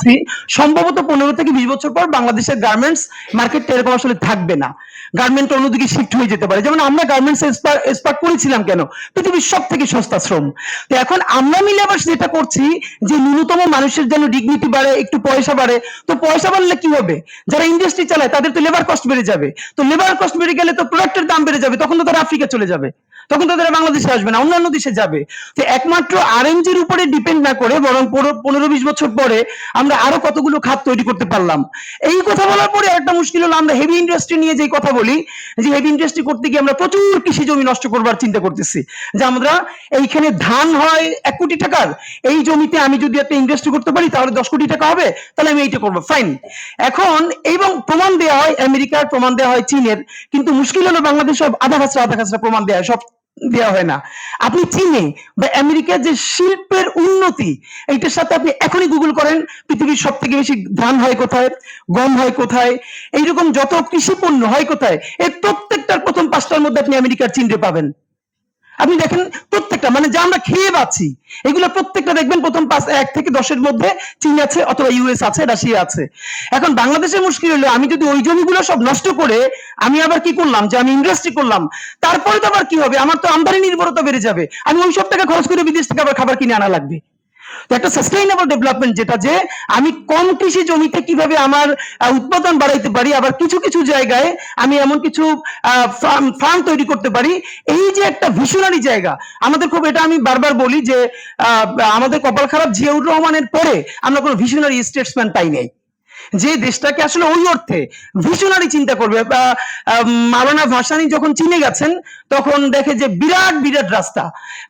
পাচ্ছি সম্ভবত পনেরো থেকে বিশ বছর পর বাংলাদেশের গার্মেন্টস মার্কেট এরকম আসলে থাকবে না। গার্মেন্ট অন্যদিকে শিফট হয়ে যেতে পারে। যেমন আমরা গার্মেন্টস এক্সপার্ট করেছিলাম কেন? পৃথিবীর সব থেকে সস্তা শ্রম। তো এখন আমরা মিলে আবার যেটা করছি, যে ন্যূনতম মানুষের যেন ডিগনিটি বাড়ে, একটু পয়সা বাড়ে, তো পয়সা বাড়লে কি হবে? যারা ইন্ডাস্ট্রি চালায়, তাদের তো লেবার কস্ট বেড়ে যাবে। তো লেবার কস্ট বেড়ে গেলে তো প্রোডাক্টের দাম বেড়ে যাবে। তখন তো তারা আফ্রিকা চলে যাবে। তখন তো তারা বাংলাদেশে আসবে না, অন্যান্য দেশে যাবে। তো একমাত্র আরএনজির উপরে ডিপেন্ড না করে, বরং পনেরো, বিশ বছর পরে আমরা আরও কতগুলো খাত তৈরি করতে পারলাম? এই কথা বলার পরে একটা মুশকিল হলো, আমরা হেভি ইন্ডাস্ট্রি নিয়ে যে কথা বলি, যে হেভি ইন্ডাস্ট্রি করতে গিয়ে আমরা প্রচুর কৃষি জমি নষ্ট করবার চিন্তা করতেছি। যে আমরা এইখানে ধান হয় এক কোটি টাকার, এই জমিতে আমি যদি একটা ইন্ডাস্ট্রি করতে পারি, তাহলে দশ কোটি টাকা হবে, তাহলে আমি এইটা করব ফাইন এখন এবং প্রমাণ দেওয়া হয়, আমেরিকার প্রমাণ দেওয়া হয়, চীনের, কিন্তু মুশকিল হলো বাংলাদেশ সব আধা খাসরা আধা খাসরা প্রমাণ দেওয়া হয়, সব দেওয়া হয় না। আপনি চীনে বা আমেরিকার যে শিল্পের উন্নতি, এইটার সাথে আপনি এখনই গুগল করেন, পৃথিবীর সব থেকে বেশি ধান হয় কোথায়, গম হয় কোথায়, এইরকম যত কৃষি পণ্য হয় কোথায় এর প্রত্যেকটার প্রথম পাঁচটার মধ্যে আপনি আমেরিকার চীনরে পাবেন। আপনি দেখেন প্রত্যেকটা মানে যা আমরা খেয়ে পাচ্ছি এগুলো প্রত্যেকটা দেখবেন প্রথম পাঁচ, এক থেকে দশের মধ্যে চীন আছে অথবা ইউএস আছে, রাশিয়া আছে। এখন বাংলাদেশের মুশকিল হলো, আমি যদি ওই জমিগুলো সব নষ্ট করে আমি আবার কি করলাম? যে আমি ইন্ডাস্ট্রি করলাম, তারপরে তো আবার কি হবে? আমার তো আমদানি নির্ভরতা বেড়ে যাবে। আমি ওই সব টাকা খরচ করে বিদেশ থেকে আবার খাবার কিনে আনা লাগবে। তো একটা সাস্টেইনেবল ডেভেলপমেন্ট যেটা যে আমি কম কৃষি জমিতে কীভাবে আমার উৎপাদন বাড়াইতে পারি, আবার কিছু কিছু জায়গায় আমি এমন কিছু ফার্ম তৈরি করতে পারি, এই যে একটা ভিশনারি জায়গা, আমাদের খুব, এটা আমি বারবার বলি যে আমাদের কপাল খারাপ জিয়াউর রহমানের পরে আমরা কোনো ভিশনারি স্টেটসম্যান পাই নাই। যে দেশটাকে আসলে ওই অর্থে ভিশনারি চিন্তা করবে আহ, ভাসানি যখন চীনে গেছেন তখন দেখে যে বিরাট বিরাট রাস্তা।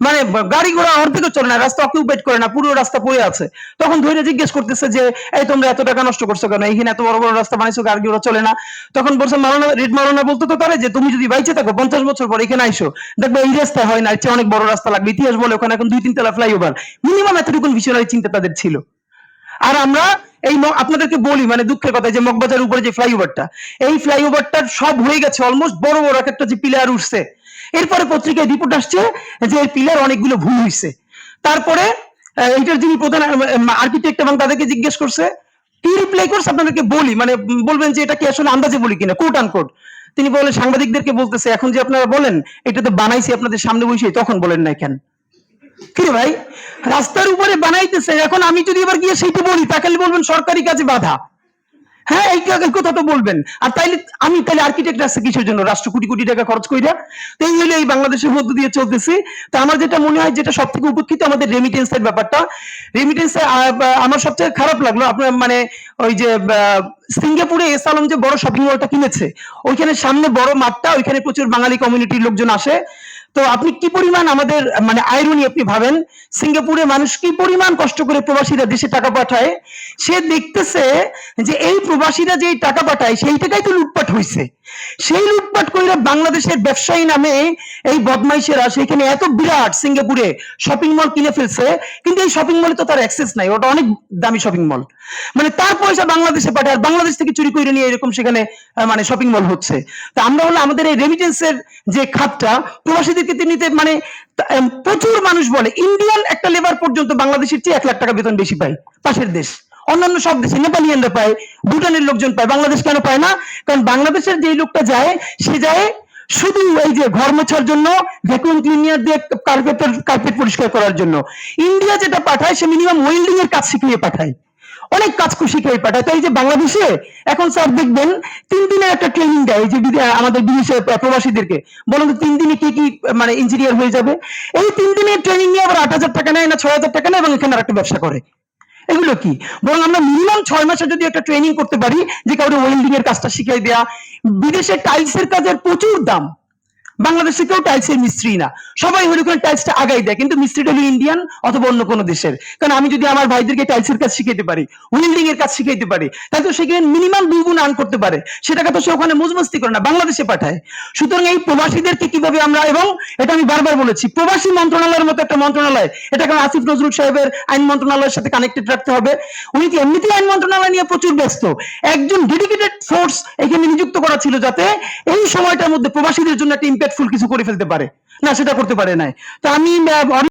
মানে গাড়ি ঘোড়া অর্ধেক চলে না রাস্তা অকিউপেট করে না পুরো রাস্তা পড়ে আছে। তখন ধরে জিজ্ঞেস করতেছে যে এই তোমরা এত টাকা নষ্ট করছ কেন? এইখানে এত বড় বড় রাস্তা বানাইছো গাড়ি ঘোড়া চলে না? তখন বলছে মাওলানা রেড মাওলানা বলতো তো তারে যে তুমি যদি বাইচে থাকো পঞ্চাশ বছর পর এখানে আইসো দেখবে এই রাস্তায় হয় না অনেক বড় রাস্তা লাগবে। ইতিহাস বলে ওখানে এখন দুই তিন তলা ফ্লাইওভার মিনিমাম এতটুকু ভিশনারি চিন্তা তাদের ছিল। আর আমরা এই আপনাদেরকে বলি মানে দুঃখের কথা যে মগবাজার উপরে যে ফ্লাইওভারটা এই ফ্লাইওভারটার সব হয়ে গেছে অলমোস্ট বড় বড় একটা যে পিলার উঠছে। এরপরে পত্রিকায় রিপোর্ট আসছে যে এর পিলার অনেকগুলো ভুল হয়েছে তারপরে এইটার যিনি প্রধান আর্কিটেক্ট এবং তাদেরকে জিজ্ঞেস করছে কি রিপ্লাই করছে আপনাদেরকে বলি মানে বলবেন যে এটা কি আসলে আন্দাজে বলি কিনা কোট আনকোট তিনি বলে, সাংবাদিকদেরকে বলতেছে, এখন যে আপনারা বলেন এটা তো বানাইছি আপনাদের সামনে বসে তখন বলেন না কেন? কি রে ভাই? রাস্তার উপরে বানাইতেছে, এখন আমি যদি এবার গিয়ে সেইটা বলি তাহলে বলবেন সরকারি কাজে বাধা। হ্যাঁ এই কথা তো বলবেন। আর তাইলে আমি তাহলে আর্কিটেক্ট আসছে কিসের জন্য? রাষ্ট্র কোটি কোটি টাকা খরচ কইরা। তো এই হলো এই বাংলাদেশের মধ্য দিয়ে চলতেছি। তো আমার যেটা মনে হয়, যেটা সব থেকে উপেক্ষিত আমাদের রেমিটেন্স এর ব্যাপারটা রেমিটেন্স আমার সবচেয়ে খারাপ লাগল, আপনার মানে ওই যে সিঙ্গাপুরে এস আলম যে বড় শপিং মলটা কিনেছে, ওইখানে সামনে বড় মাঠটা, ওইখানে প্রচুর বাঙালি কমিউনিটির লোকজন আসে। তো আপনি কি পরিমাণ আমাদের মানে আয়রনি আপনি ভাবেন? সিঙ্গাপুরে মানুষ কি পরিমাণ কষ্ট করে প্রবাসীরা দেশে টাকা পাঠায়? সে দেখতেছে যে এই প্রবাসীরা যে টাকা পাঠায় সেই টাকাই তো লুটপাট হয়েছে সেই লুটপাট কইরা বাংলাদেশের ব্যবসায়ী নামে এই বদমাইশেরা সেখানে এত বিরাট সিঙ্গাপুরে শপিং মল কিনে ফেলছে, কিন্তু এই শপিং মলে তো তার অ্যাক্সেস নাই, ওটা অনেক দামি শপিং মল। মানে তার পয়সা বাংলাদেশে পাঠায়, আর বাংলাদেশ থেকে চুরি করে নিয়ে এরকম সেখানে মানে শপিং মল হচ্ছে। তো আমরা হলো আমাদের এই রেমিটেন্সের যে খাতটা প্রবাসীদেরকে তে নিতে মানে প্রচুর মানুষ বলে। ইন্ডিয়ান একটা লেবার পর্যন্ত বাংলাদেশের চেয়ে এক লাখ টাকা বেতন বেশি পায় পাশের দেশ। অন্যান্য সব দেশে নেপালিয়ানরা পায়, ভুটানের লোকজন পায়, বাংলাদেশ কেন পায় না? কারণ বাংলাদেশের যেই লোকটা যায়, সে যায় শুধু এই যে ঘর মোছার জন্য ভ্যাকুয়াম ক্লিনার দিয়ে কার্পেটের কার্পেট পরিষ্কার করার জন্য। ইন্ডিয়া যেটা পাঠায়, সে মিনিমাম ওয়েল্ডিং এর কাজ শিখিয়ে পাঠায়। অনেক কাজ শিখিয়ে পাঠায়। তো এই যে বাংলাদেশে এখন স্যার দেখবেন, তিন দিনের একটা ট্রেনিং দেয় যে আমাদের বিদেশে প্রবাসীদেরকে। বলুন তো তিন দিনে কি কি মানে ইঞ্জিনিয়ার হয়ে যাবে? এই তিন দিনের ট্রেনিং নিয়ে আবার আট হাজার টাকা নেয় না, ছয় হাজার টাকা নেয় এবং এখানে একটা ব্যবসা করে। এগুলো কি? বরং আমরা মিনিমাম ছয় মাসে যদি একটা ট্রেনিং করতে পারি, যে কাউকে ওয়েল্ডিং এর কাজটা শিখিয়ে দেয়া, বিদেশে টাইলসের কাজের প্রচুর দাম। বাংলাদেশে কেউ টাইলসের মিস্ত্রি না। সবাই হলো ওখানে টাইলসটা আগাই দেয়, কিন্তু মিস্ত্রিটা হলো ইন্ডিয়ান অথবা অন্য কোনো দেশের। কারণ আমি যদি আমার ভাইদেরকে টাইলসের কাজ শিখাইতে পারি ওয়েল্ডিং এর কাজ শিখাইতে পারি, তাহলে তো সেখানে মিনিমাম দুই গুণ আর্ন করতে পারে। সে টাকা তো সে ওখানে মজমস্তি করে না, বাংলাদেশে পাঠায়। সুতরাং এই প্রবাসীদেরকে কীভাবে আমরা, এবং এটা আমি বারবার বলেছি, প্রবাসী মন্ত্রণালয়ের মতো একটা মন্ত্রণালয়, এটাকে আসিফ নজরুল সাহেবের আইন মন্ত্রণালয়ের সাথে কানেক্টেড রাখতে হবে। উনি কি এমনিতেই আইন মন্ত্রণালয় নিয়ে প্রচুর ব্যস্ত? একজন ডেডিকেটেড ফোর্স এখানে নিযুক্ত করা ছিল যাতে এই সময়টার মধ্যে প্রবাসীদের জন্য একটা ইম্প্যাক্টফুল কিছু করে ফেলতে পারে। না সেটা করতে পারে নাই। তো আমি